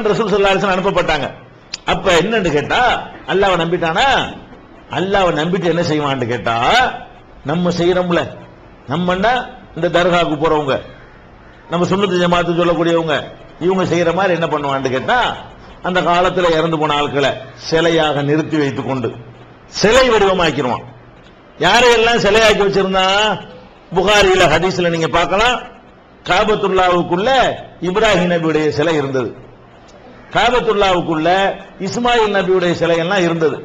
ரசூல் அனுப்பப்பட்டாங்க. அப்ப என்னன்னு கேட்டா அல்லாவை நம்பிட்டானா? அல்லாவை நம்பிட்டு என்ன செய்வான்னு கேட்டா நம்ம செய்யறோம்ல. நம்மன்னா இந்த தர்காவுக்கு போறவங்க. நம்ம சுண்ணத்து ஜமாத்து சொல்லக்கூடியவங்க. இவங்க செய்யற மாதிரி என்ன பண்ணுவான்னு கேட்டா அந்த காலத்துல இறந்து போன ஆட்களை சிலையாக நிறுத்தி வைத்துக் கொண்டு சிலை வடிவமாக்கிடுவான். யாரையெல்லாம் சிலையாக்கி வச்சிருந்தா? புகாரியில ஹதீஸ்ல நீங்க பார்க்கலாம். காபத்துல்லாவுக்குள்ள இப்ராஹிம் நபியுடைய சிலை இருந்தது. காபத்துல்லாவுக்குள்ள இஸ்மாயில் நபியுடைய சிலை எல்லாம் இருந்தது.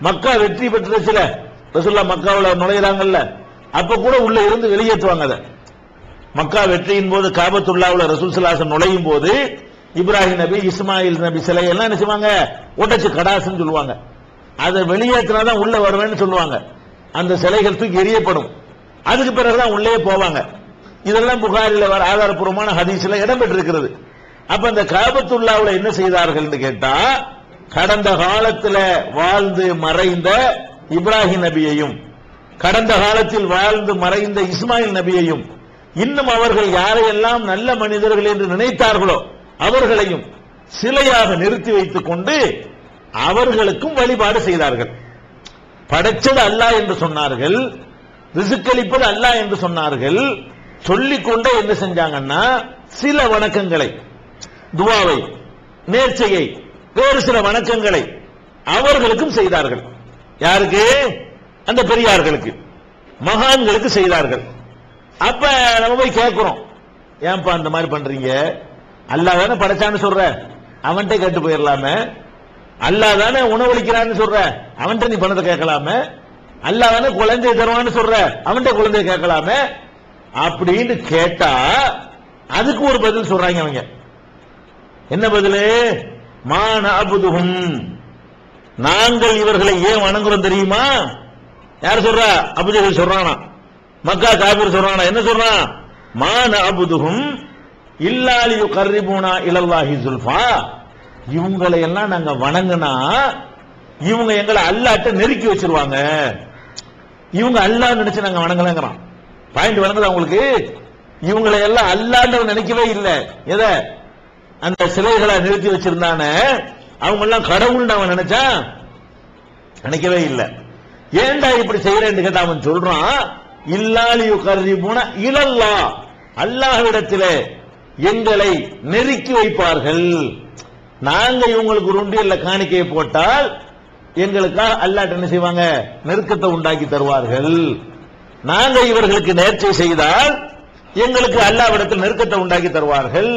மக்கா வெற்றி பெற்ற சில ரசுல்லா மக்காவுல நுழையிறாங்கல்ல அப்ப கூட உள்ள இருந்து வெளியேற்றுவாங்க அதை. மக்கா வெற்றியின் போது காபத்துல்லாவுல ரசூல் சிலாசன் நுழையும் போது இப்ராஹிம் நபி இஸ்மாயில் நபி சிலை எல்லாம் என்ன செய்வாங்க? உடைச்சு கடாசுன்னு சொல்லுவாங்க. அதை வெளியேற்றினாதான் உள்ள வருவேன்னு சொல்லுவாங்க. அந்த சிலைகள் தூக்கி எரியப்படும் அதுக்கு பிறகுதான் உள்ளே போவாங்க. இதெல்லாம் புகாரில் வர ஆதாரப்பூர்வமான ஹதீஸ்ல இடம்பெற்றிருக்கிறது. அப்ப அந்த காபத்துல்லாவுல என்ன செய்தார்கள் கேட்டா கடந்த காலத்துல வாழ்ந்து மறைந்த இப்ராஹிம் நபியையும் கடந்த காலத்தில் வாழ்ந்து மறைந்த இஸ்மாயில் நபியையும் இன்னும் அவர்கள் யாரையெல்லாம் நல்ல மனிதர்கள் என்று நினைத்தார்களோ அவர்களையும் சிலையாக நிறுத்தி வைத்துக் கொண்டு அவர்களுக்கும் வழிபாடு செய்தார்கள். படைச்சது அல்லா என்று சொன்னார்கள் ரிசுக்களிப்பது அல்லா என்று சொன்னார்கள் சொல்லிக்கொண்டே என்ன செஞ்சாங்கன்னா சில வணக்கங்களை துவாவை நேர்ச்சையை வேறு சில வணக்கங்களை அவர்களுக்கும் செய்தார்கள். யாருக்கு? அந்த பெரியார்களுக்கு. மகான்களுக்கு செய்தார்கள். அப்ப நம்ம போய் கேட்கிறோம். ஏன்பா அந்த மாதிரி பண்றீங்க? அல்லாஹ் தானே படைச்சான்னு சொல்ற. அவன்கிட்ட கேட்டு போயிடலாமே. அல்லாஹ் தானே உணவளிக்கிறான்னு சொல்ற. அவன்கிட்ட நீ பணத்தை கேட்கலாமே. அல்லாஹ் தானே குழந்தை தருவான்னு சொல்ற. அவன்கிட்ட குழந்தைய கேட்கலாமே. அப்படின்னு கேட்டா அதுக்கு ஒரு பதில் சொல்றாங்க அவங்க. என்ன பதில்? மான அபுதுகும் நாங்கள் இவர்களை ஏன் வணங்குறோம் தெரியுமா? யார் சொல்றா? அபுஜகல் சொல்றானா. மக்கா காபீர் சொல்றானா. என்ன சொல்றான் மான அபுதுகும் இல்லாலியு கர்ரிபூனா இலல்லாஹி சுல்ஃபா. இவங்களை எல்லாம் நாங்க வணங்கினா இவங்க எங்களை அல்லாட்ட நெருக்கி வச்சிருவாங்க. இவங்க அல்லா நினைச்சு நாங்க வணங்கலங்கிறான். பாயிண்ட் வணங்குதா உங்களுக்கு? இவங்களை எல்லாம் அல்லான்னு நினைக்கவே இல்லை. எதை? அந்த சிலைகளை நிறுத்தி வச்சிருந்தானே அவங்க எல்லாம் கடவுள் அவன் நினைச்சான் நினைக்கவே இல்லை. ஏன்டா இப்படி செய்யறேன்னு கேட்ட அவன் சொல்றான் இல்லாலியு கருதி போன இலல்லா. அல்லாஹ்விடத்திலே எங்களை நெருக்கி வைப்பார்கள். நாங்க இவங்களுக்கு ஒரு காணிக்கையை போட்டால் எங்களுக்காக அல்லாட்ட என்ன செய்வாங்க? நெருக்கத்தை உண்டாக்கி தருவார்கள். நாங்க இவர்களுக்கு நேர்ச்சை செய்தால் எங்களுக்கு அல்லாவிடத்தில் நெருக்கத்தை உண்டாக்கி தருவார்கள்.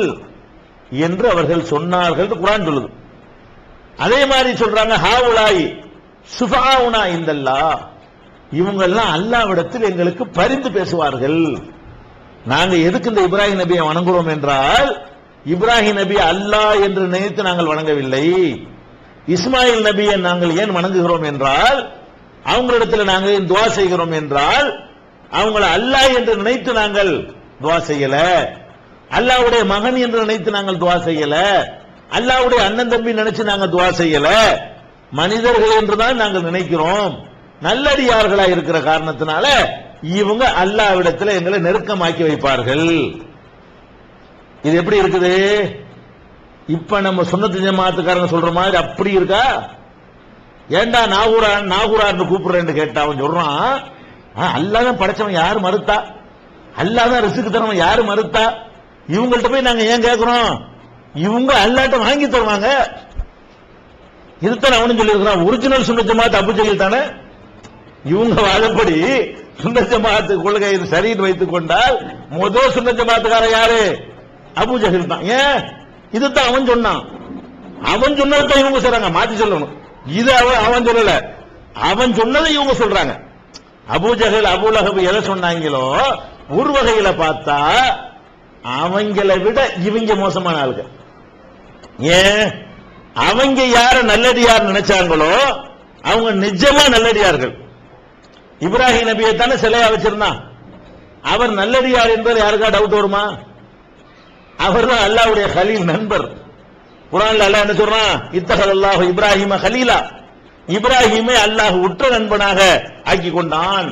என்று அவர்கள் சொன்னார்கள் குரான் சொல்லுது. அதே மாதிரி சொல்றாங்க ஹாவுலாய் சுஃபாவுனா இந்தல்லா. இவங்க எல்லாம் அல்லாவிடத்தில் எங்களுக்கு பரிந்து பேசுவார்கள். நாங்க எதுக்கு இந்த இப்ராஹிம் நபியை வணங்குறோம் என்றால் இப்ராஹிம் நபி அல்லாஹ் என்று நினைத்து நாங்கள் வணங்கவில்லை. இஸ்மாயில் நபியை நாங்கள் ஏன் வணங்குகிறோம் என்றால் அவங்களிடத்தில் நாங்கள் ஏன் துவா செய்கிறோம் என்றால் அவங்களை அல்லாஹ் என்று நினைத்து நாங்கள் துவா செய்யல. அல்லாவுடைய மகன் என்று நினைத்து நாங்கள் துவா செய்யல. அல்லாவுடைய அண்ணன் தம்பி நினைச்சு நாங்கள் துவா செய்யல. மனிதர்கள் என்றுதான் நாங்கள் நினைக்கிறோம். நல்லடியார்களா இருக்கிற காரணத்தினால இவங்க அல்லாவிடத்தில் எங்களை நெருக்கமாக்கி வைப்பார்கள். இது எப்படி இருக்குது? இப்ப நம்ம சுண்ணத்து ஜமாத்துக்காரங்க சொல்ற மாதிரி அப்படி இருக்கா? ஏண்டா நாகூரா நாகூரான்னு கூப்பிடுறேன்னு கேட்டா அவன் சொல்றான் அல்லாதான் படைச்சவன் யாரு மறுத்தா? அல்லாதான் ரிசுக்கு தரவன் யாரு மறுத்தா? இவங்கள்ட்ட போய் நாங்க ஏன் கேட்கிறோம் இவங்க அல்லாட்ட வாங்கி தருவாங்க. இதுதான் அவனும் சொல்லியிருக்கிறான். ஒரிஜினல் சுண்ண ஜமாத் அபு ஜஹீல் தானே? இவங்க வாழப்படி சுண்ண ஜமாத்து கொள்கை சரின்னு வைத்துக் கொண்டால் முதல் சுண்ண ஜமாத்துக்கார யாரு? அபு ஜஹில் தான். ஏன்? இதுதான் அவன் சொன்னான். அவன் சொன்னதை இவங்க சொல்றாங்க. மாத்தி சொல்லணும். இது அவன் அவன் சொல்லல. அவன் சொன்னதை இவங்க சொல்றாங்க. அபு ஜஹில் அபு லஹப் எதை சொன்னாங்களோ? ஒரு வகையில பார்த்தா அவங்கள விட இவங்க மோசமான ஆளுங்க. ஏன்? அவங்க யார நல்லடியார் நினைச்சாங்களோ அவங்க நிஜமா நல்லடியார்கள். இப்ராஹிம் நபியை தானே சிலையா வச்சிருந்தான். அவர் நல்லடியார் என்பது யாருக்கா டவுட் வருமா? அவர் தான் அல்லாவுடைய ஹலீல் நண்பர். குரான்ல அல்லாஹ் என்ன சொல்றான்? இத்தகல் அல்லாஹ் இப்ராஹிம ஹலீலா இப்ராஹிமை அல்லாஹ் உற்ற நண்பனாக ஆக்கி கொண்டான்.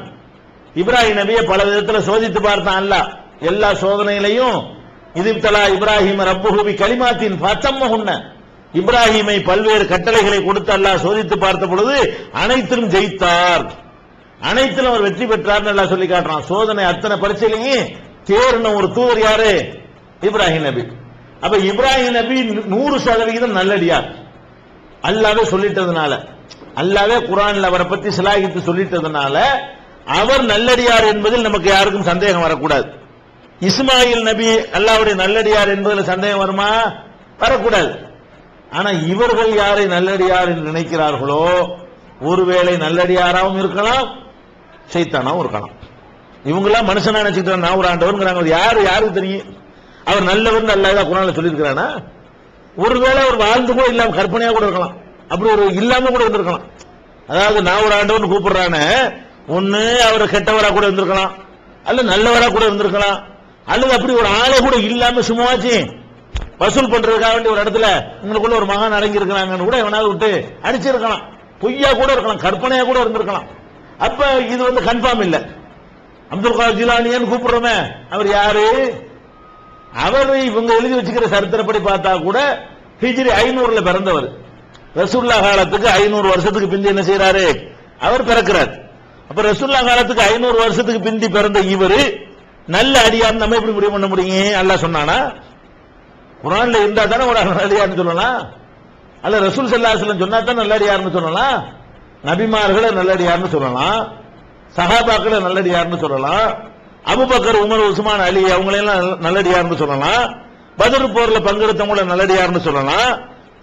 இப்ராஹிம் நபியை பல விதத்துல சோதித்து பார்த்தான் அல்லாஹ். எல்லா சோதனையிலையும் இதிப்தலா இப்ராஹிம் ரப்புஹுபி கலிமாத்தின் பத்தம்ம இப்ராஹிமை பல்வேறு கட்டளைகளை கொடுத்து அல்லாஹ் சோதித்து பார்த்த பொழுது அனைத்திலும் ஜெயித்தார். அனைத்திலும் அவர் வெற்றி பெற்றார் நல்லா சொல்லி காட்டுறான். சோதனை அத்தனை பரீட்சையிலையும் தேர்ன ஒரு தூவர் யாரு? இப்ராஹிம் நபி. அப்ப இப்ராஹிம் நபி நூறு சதவிகிதம் நல்லடியார். அல்லாவே சொல்லிட்டதுனால அல்லாவே குரான்ல அவரை பத்தி சிலாகித்து சொல்லிட்டதுனால அவர் நல்லடியார் என்பதில் நமக்கு யாருக்கும் சந்தேகம் வரக்கூடாது. இஸ்மாயில் நபி அல்லாவுடைய நல்லடியார் என்பதில் சந்தேகம் வருமா? வரக்கூடாது. ஆனா இவர்கள் யாரை நல்லடியார் என்று நினைக்கிறார்களோ ஒருவேளை நல்லடியாராகவும் இருக்கலாம் சைத்தானாவும் இருக்கலாம். இவங்கெல்லாம் மனுஷனா நினைச்சுட்டு நான் ஒரு ஆண்டவருங்கிறாங்க. யாரு? யாருக்கு தெரியும்? அவர் நல்லவர் நல்லதா குரான சொல்லியிருக்கிறானா? ஒருவேளை அவர் வாழ்ந்து கூட இல்லாம கற்பனையா கூட இருக்கலாம். அப்படி ஒரு இல்லாம கூட இருந்திருக்கலாம். அதாவது நான் ஒரு ஆண்டவன் கூப்பிடுறானே ஒண்ணு அவர் கெட்டவரா கூட இருந்திருக்கலாம். அல்ல நல்லவரா கூட இருந்திருக்கலாம். அல்லது அப்படி ஒரு ஆளை கூட இல்லாம சும்மாச்சு வசூல் பண்றதுக்காக வேண்டிய ஒரு இடத்துல உங்களுக்குள்ள ஒரு மகான் அடங்கி இருக்கிறாங்கன்னு கூட எவனாவது விட்டு அடிச்சிருக்கலாம். பொய்யா கூட இருக்கலாம் கற்பனையா கூட இருந்திருக்கலாம். அப்ப இது வந்து கன்ஃபார்ம் இல்ல. அப்துல் காதர் ஜிலானியன்னு கூப்பிடுறோமே அவர் யாரு? அவர் இவங்க எழுதி வச்சுக்கிற சரித்திரப்படி பார்த்தா கூட ஹிஜ்ரி ஐநூறுல பிறந்தவர். ரசூல்லா காலத்துக்கு ஐநூறு வருஷத்துக்கு பிந்தி என்ன செய்யறாரு அவர் பிறக்கிறார். அப்ப ரசூல்லா காலத்துக்கு ஐநூறு வருஷத்துக்கு பிந்தி பிறந்த இவர் நல்ல அடியார் நம்ம எப்படி முடிவு பண்ண முடியும்? அல்லா சொன்னானா குரான்ல இருந்தா தானே ஒரு நல்லடியார்னு சொல்லலாம். அல்ல ரசூல் சல்லாஹலம் சொன்னா தான் நல்லடியார்னு சொல்லலாம். நபிமார்களை நல்லடியார்னு சொல்லலாம். சஹாபாக்களை நல்லடியார்னு சொல்லலாம். அபுபக்கர் உமர் உஸ்மான் அலி அவங்களெல்லாம் நல்லடியார்னு சொல்லலாம். பதில் போர்ல பங்கெடுத்தவங்கள நல்லடியார்னு சொல்லலாம்.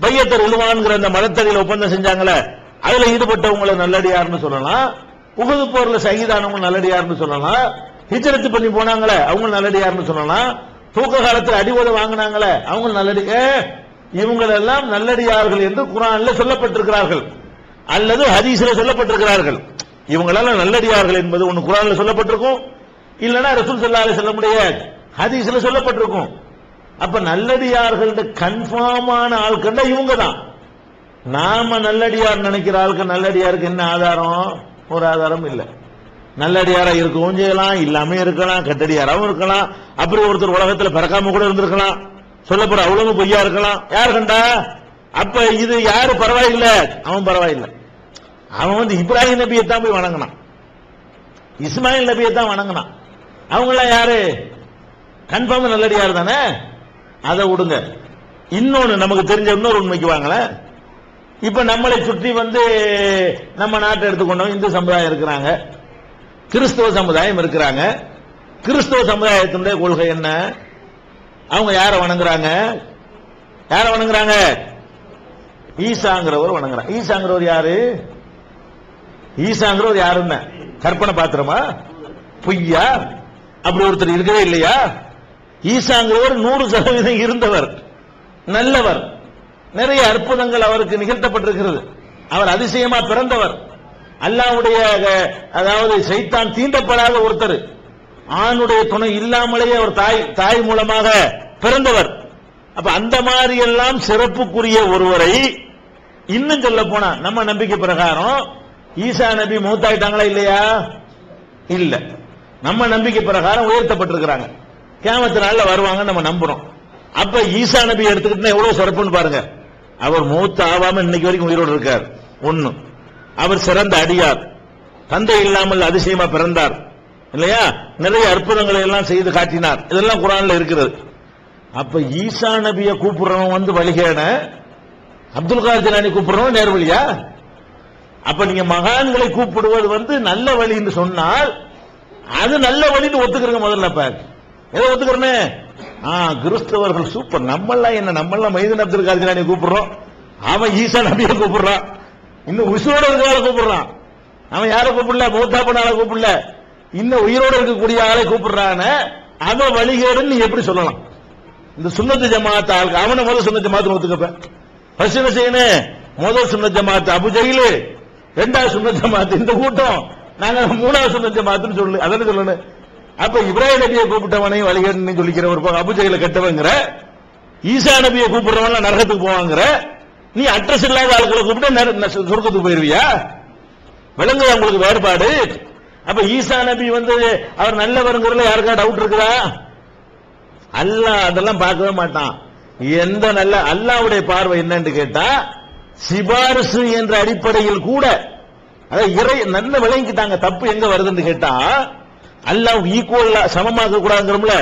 பையத்தர் உருவான்கிற அந்த மலத்தடியில் ஒப்பந்தம் செஞ்சாங்களே அதுல ஈடுபட்டவங்கள நல்லடியார்னு சொல்லலாம். உகது போர்ல சகிதானவங்க நல்லடியார்னு சொல்லலாம். ஹிஜரத்து பண்ணி போனாங்களே அவங்க நல்லடியார்னு சொல்லலாம் தூக்க காலத்தில் அடிவோத வாங்கினாங்களே அவங்க நல்லடி இவங்களெல்லாம் நல்லடியார்கள் என்று குரான்ல சொல்லப்பட்டிருக்கிறார்கள். அல்லது ஹதீஸ்ல சொல்லப்பட்டிருக்கிறார்கள். இவங்களெல்லாம் நல்லடியார்கள் என்பது ஒன்று குரான்ல சொல்லப்பட்டிருக்கும். இல்லனா ரசூல் ஸல்லல்லாஹு சொல்ல முடியாது ஹதீஸ்ல சொல்லப்பட்டிருக்கும். அப்ப நல்லடியார்கள் கன்ஃபார்மான ஆட்கள்னா இவங்க தான் நாம நல்லடியார் நினைக்கிற ஆளுக்கு நல்லடியாருக்கு என்ன ஆதாரம்? ஒரு ஆதாரம் இல்லை. நல்லடியாரா இருக்கவும் செய்யலாம் இல்லாம இருக்கலாம் கட்டடியாராவும் இருக்கலாம். அப்படி ஒருத்தர் உலகத்துல பிறக்காம கூட இருந்திருக்கலாம். சொல்லப்படுற அவ்வளவு பொய்யா இருக்கலாம். யார் கண்டா? அப்ப இது யாரு பரவாயில்ல? அவன் பரவாயில்ல. அவன் வந்து இப்ராஹிம் நபியை தான் போய் வணங்கினான். இஸ்மாயில் நபியை தான் வணங்கினான். அவங்களாம் யாரு? கன்ஃபார்ம் நல்லடியார் தானே? அதை விடுங்க. இன்னொன்னு நமக்கு தெரிஞ்ச இன்னொரு உண்மைக்கு வாங்களேன். இப்ப நம்மளை சுற்றி வந்து நம்ம நாட்டை எடுத்துக்கொண்டோம் இந்து சமுதாயம் இருக்கிறாங்க. கிறிஸ்தவ சமுதாயம் இருக்கிறாங்க. கிறிஸ்தவ சமுதாயத்தினுடைய கொள்கை என்ன? அவங்க யாரை வணங்குறாங்க? யாரை வணங்குறாங்க? ஈசாங்கிறவர் வணங்குறாங்க ஈசாங்கிறவர் யாரு? ஈசாங்கிறவர் யாருன்னு கற்பனை பாத்திரமா? பொய்யா? அப்படி ஒருத்தர் இருக்கவே இல்லையா? ஈசாங்கிறவர் நூறு சதவீதம் இருந்தவர். நல்லவர். நிறைய அற்புதங்கள் அவருக்கு நிகழ்த்தப்பட்டிருக்கிறது. அவர் அதிசயமா பிறந்தவர். அல்லாவுடைய அதாவது சைத்தான் தீண்டப்படாத ஒருத்தர். ஆணுடைய துணை இல்லாமலேயே அவர் தாய் தாய் மூலமாக பிறந்தவர். அப்ப அந்த மாதிரி எல்லாம் சிறப்புக்குரிய ஒருவரை இன்னும் சொல்ல போனா நம்ம நம்பிக்கை பிரகாரம் ஈசா நபி மூத்தாயிட்டாங்களா இல்லையா? இல்ல. நம்ம நம்பிக்கை பிரகாரம் உயர்த்தப்பட்டிருக்கிறாங்க. கேமத்து நாள்ல வருவாங்க நம்ம நம்புறோம். அப்ப ஈசா நபி எடுத்துக்கிட்டா எவ்வளவு சிறப்புன்னு பாருங்க. அவர் மூத்த ஆவாம இன்னைக்கு வரைக்கும் உயிரோடு இருக்கார். ஒன்னு அவர் சிறந்த அடியார். தந்தை இல்லாமல் அதிசயமா பிறந்தார். இல்லையா? நிறைய அற்புதங்களை எல்லாம் செய்து காட்டினார். இதெல்லாம் குரான்ல இருக்கிறது. அப்ப ஈசா நபியை கூப்பிடுறவன் வந்து வழிகேட அப்துல் காதர் ஜிலானி கூப்பிடுறவன் நேர்வழியா அப்ப நீங்க மகான்களை கூப்பிடுவது வந்து நல்ல வழின்னு சொன்னால் அது நல்ல வழின்னு ஒத்துக்கிறங்க முதல்ல இப்ப எதை ஒத்துக்கிறனே ஆ கிறிஸ்தவர்கள் சூப்பர். நம்மளாம் என்ன? நம்மளாம் மைதன் அப்துல் காதர் ஜிலானி கூப்பிடுறோம். அவன் ஈசா நபியை கூப்பிடுறான். இன்னும் உசுரோட இருக்கிறவளை கூப்பிடுறான். அவன் யாரை கூப்பிடல? மூத்தா ஆளை கூப்பிடல. இன்னும் உயிரோட இருக்கக்கூடிய ஆளை கூப்பிடுறான அவன் வழிகேடுன்னு நீ எப்படி சொல்லலாம்? இந்த சுண்ணத்து ஜமாத் ஆளுக்கு அவனை முதல் சுண்ணத்து ஜமாத்து ஒத்துக்கப்ப ஃபர்ஸ்ட் என்ன செய்யணும்? முதல் சுண்ணத் ஜமாத்து அபு ஜஹிலு ரெண்டாவது சுண்ணத் ஜமாத்து இந்த கூட்டம். நாங்க மூணாவது சுண்ணத் ஜமாத்துன்னு சொல்லு அதானே சொல்லணும்? அப்ப இப்ராஹிம் நபியை கூப்பிட்டவனையும் வழிகேடுன்னு சொல்லிக்கிற ஒரு பக்கம் அபு ஜஹில கெட்டவங்கிற ஈசா நபியை கூப்பிடுறவன் நரகத்துக்கு போவாங்கிற நீ அட்ரஸ் இல்லாத ஆளுகளை கூப்பிட்டு சொர்க்கத்துக்கு போயிருவியா? விளங்குதா உங்களுக்கு வேறுபாடு? அப்ப ஈசா நபி வந்து அவர் நல்லவருங்கிறதுல யாருக்கா டவுட் இருக்குதா? அல்ல அதெல்லாம் பார்க்கவே மாட்டான். எந்த நல்ல அல்லாவுடைய பார்வை என்னன்னு கேட்டா சிபாரிசு என்ற அடிப்படையில் கூட அதாவது இறை நல்ல விளங்கிட்டாங்க தப்பு எங்க வருதுன்னு கேட்டா அல்லாஹ் ஈக்குவல் சமமாக கூடாதுங்கிறோம்ல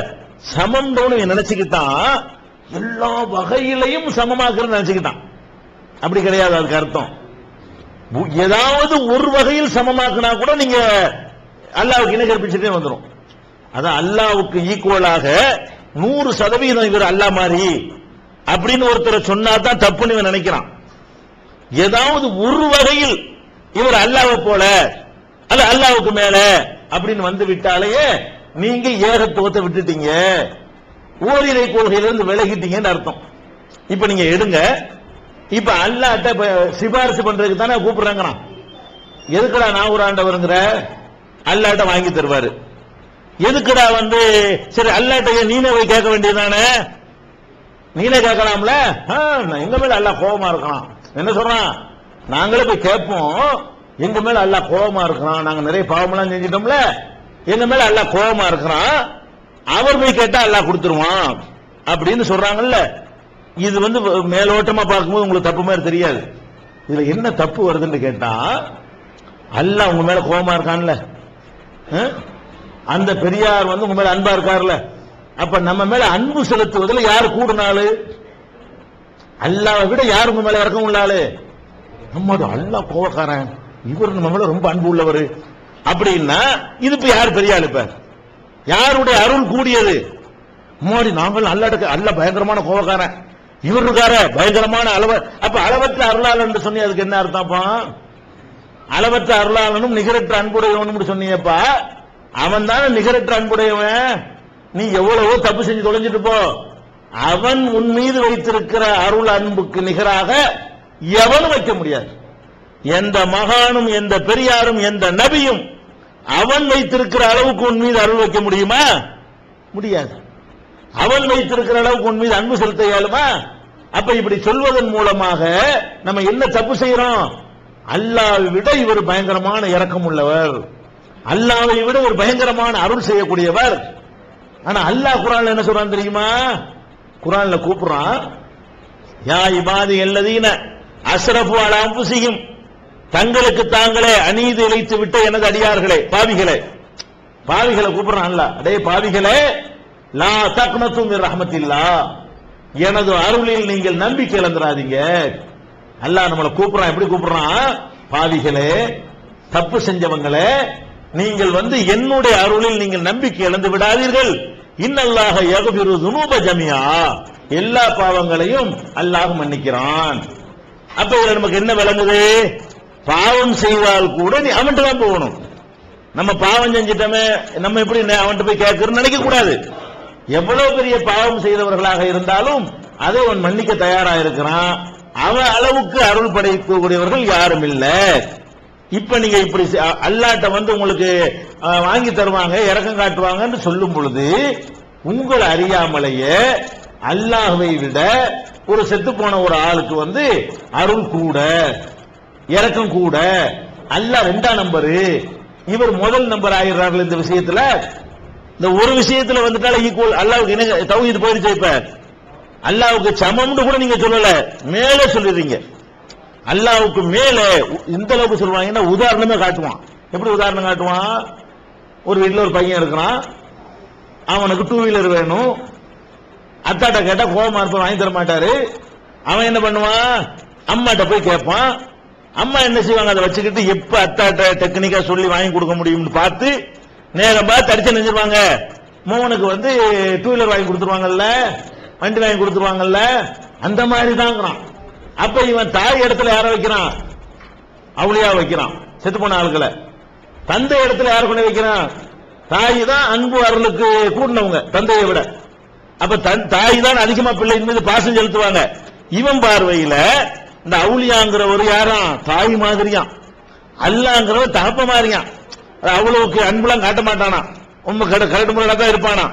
சமம் இவன் நினைச்சுக்கிட்டான் எல்லா வகையிலையும் சமமாக்குறது நினைச்சுக்கிட்டான். அப்படி கிடையாது அதுக்கு அர்த்தம். ஏதாவது ஒரு வகையில் சமமாக்குனா கூட நீங்க அல்லாவுக்கு இணை கற்பிச்சுட்டே வந்துடும் அதான் அல்லாவுக்கு ஈக்குவலாக நூறு சதவீதம் இவர் அல்லாஹ் மாதிரி அப்படின்னு ஒருத்தரை சொன்னா தான் தப்புன்னு இவன் நினைக்கிறான். ஏதாவது ஒரு வகையில் இவர் அல்லாவை போல அல்ல அல்லாவுக்கு மேல அப்படின்னு வந்து விட்டாலேயே நீங்க ஏகத்துவத்தை விட்டுட்டீங்க. ஓரிரை கொள்கையிலிருந்து விலகிட்டீங்கன்னு அர்த்தம். இப்ப நீங்க எடுங்க. இப்ப அல்லாட்ட சிபாரிசு பண்றதுக்கு தானே கூப்பிடுறாங்கண்ணா. எதுக்குடா நான் ஒரு ஆண்டவருங்கிற அல்லாட்ட வாங்கி தருவாரு? எதுக்குடா வந்து சரி அல்லாட்ட நீனே போய் கேட்க வேண்டியதானே நீனே கேட்கலாம்ல? ஆ, எங்க மேல அல்லா கோபமா இருக்கலாம் என்ன சொல்றான்? நாங்களே போய் கேட்போம். எங்க மேல அல்லா கோபமா இருக்கிறான் நாங்க நிறைய பாவமெல்லாம் செஞ்சிட்டோம்ல. எங்க மேல அல்லா கோபமா இருக்கிறான் அவர் போய் கேட்டா அல்லா கொடுத்துருவான். அப்படின்னு சொல்றாங்கல்ல. இது வந்து மேலோட்டமா பார்க்கும்போது உங்களுக்கு தப்பு மாதிரி தெரியாது. இதுல என்ன தப்பு வருதுன்னு கேட்டா அல்ல உங்க மேல கோபமா இருக்கான்ல. அந்த பெரியார் வந்து உங்க மேல அன்பா இருக்கார்ல. அப்ப நம்ம மேல அன்பு செலுத்துவதில் யார் கூடுனாலு அல்லாவை விட யார் உங்க மேல இறக்கம் உள்ளாளு? நம்ம அல்லாஹ் கோவக்காரன் இவர் நம்ம மேல ரொம்ப அன்பு உள்ளவர். அப்படின்னா இது இப்ப யார் பெரிய ஆளு இப்ப? யாருடைய அருள் கூடியது? மோடி நாங்கள் அல்லாட்ட அல்ல பயங்கரமான கோவக்காரன் இவர் இருக்கார பயங்கரமான அளவ அப்ப அளவற்ற அருளாளன் என்று சொன்னி அதுக்கு என்ன அர்த்தம்ப்பா? அளவற்ற அருளாளனும் நிகரற்ற அன்புடையவனும் சொன்னியப்பா அவன் தானே நிகரற்ற அன்புடையவன். நீ எவ்வளவோ தப்பு செஞ்சு தொலைஞ்சிட்டு போ. அவன் உன் மீது வைத்திருக்கிற அருள் அன்புக்கு நிகராக எவனும் வைக்க முடியாது. எந்த மகானும் எந்த பெரியாரும் எந்த நபியும் அவன் வைத்திருக்கிற அளவுக்கு உன் மீது அருள் வைக்க முடியுமா? முடியாது. அவன் வைத்திருக்கிற அளவுக்கு உன் மீது அன்பு செலுத்த இயலுமா அப்ப இப்படி சொல்வதன் மூலமாக நம்ம என்ன தப்பு செய்யறோம்? அல்லாவை விட இவர் பயங்கரமான இறக்கம் உள்ளவர். அல்லாவை விட ஒரு பயங்கரமான அருள் செய்யக்கூடியவர். ஆனா அல்லாஹ் குரான்ல என்ன சொல்றான் தெரியுமா? குரான்ல கூப்பிடுறான் யா இபாதி எல்லதீன அஸ்ரஃபு அலா செய்யும் தங்களுக்கு தாங்களே அநீதி இழைத்து விட்ட எனது அடியார்களே பாவிகளே. பாவிகளை கூப்பிடுறான்ல அடே பாவிகளே லா தக்னத்தும் ரஹமத்தில்லா. எனது அருளில் நீங்கள் நம்பிக்கை இழந்துடாதீங்க அல்லாஹ் நம்மளை கூப்பிடுறான். எப்படி கூப்பிடுறான்? பாவிகளே தப்பு செஞ்சவங்களே நீங்கள் வந்து என்னுடைய அருளில் நீங்கள் நம்பிக்கை இழந்து விடாதீர்கள். இன்னல்லாக யகுபிரு துனூப ஜமியா எல்லா பாவங்களையும் அல்லாஹ் மன்னிக்கிறான். அப்ப இதுல நமக்கு என்ன விளங்குது? பாவம் செய்தால் கூட நீ அவன்கிட்ட தான் போகணும். நம்ம பாவம் செஞ்சிட்டோமே நம்ம எப்படி நே- அவன்கிட்ட போய் கேட்கறோம்னு நினைக்க கூடாது எவ்வளவு பெரிய பாவம் செய்தவர்களாக இருந்தாலும் அதை அவன் மன்னிக்க தயாரா இருக்கிறான் அவன் அளவுக்கு அருள் படைக்கக்கூடியவர்கள் யாரும் இல்ல. இப்ப நீங்க இப்படி அல்லாட்ட வந்து உங்களுக்கு வாங்கி தருவாங்க இறக்கம் காட்டுவாங்கன்னு சொல்லும் பொழுது உங்கள் அறியாமலேயே அல்லாஹுவை விட ஒரு செத்து போன ஒரு ஆளுக்கு வந்து அருள் கூட இறக்கம் கூட அல்லாஹ் ரெண்டாம் நம்பரு இவர் முதல் நம்பர் ஆகிறார்கள் இந்த விஷயத்துல இந்த ஒரு விஷயத்துல வந்துட்டால ஈக்குவல் அல்லாவுக்கு என்ன தௌஹீத் போயிருச்சு இப்ப? அல்லாவுக்கு சமம்னு கூட நீங்க சொல்லல. மேலே சொல்லிடுறீங்க. அல்லாவுக்கு மேலே இந்த அளவுக்கு சொல்லுவாங்கன்னா உதாரணமே காட்டுவான். எப்படி உதாரணம் காட்டுவான்? ஒரு வீட்டில் ஒரு பையன் இருக்கிறான். அவனுக்கு டூ வீலர் வேணும். அத்தாட்ட கேட்டா கோபமா இருப்ப வாங்கி தர மாட்டாரு. அவன் என்ன பண்ணுவான்? அம்மாட்ட போய் கேட்பான். அம்மா என்ன செய்வாங்க? அதை வச்சுக்கிட்டு எப்ப அத்தாட்ட டெக்னிக்கா சொல்லி வாங்கி கொடுக்க முடியும்னு பார்த்து நேரம் பார்த்து அடிச்சு நினைச்சிருவாங்க மோகனுக்கு வந்து டூ வீலர் வாங்கி கொடுத்துருவாங்கல்ல வண்டி வாங்கி கொடுத்துருவாங்கல்ல அந்த மாதிரி தாங்கிறான் அப்ப இவன் தாய் இடத்துல யார வைக்கிறான்? அவளியா வைக்கிறான். செத்து போன ஆளுகளை. தந்தை இடத்துல யார் கொண்டு வைக்கிறான்? தாய் தான் அன்பு அருளுக்கு கூடினவங்க தந்தையை விட. அப்ப தன் தாய் தான் அதிகமா பிள்ளையின் மீது பாசம் செலுத்துவாங்க. இவன் பார்வையில இந்த அவுளியாங்கிற ஒரு யாராம்? தாய் மாதிரியான் அல்லாங்கிறவன் தகப்ப மாதிரியான் அவ்வளவுக்கு அன்புலாம் காட்ட மாட்டானா? உண்மை கடு கரடு முறையில தான் இருப்பானா?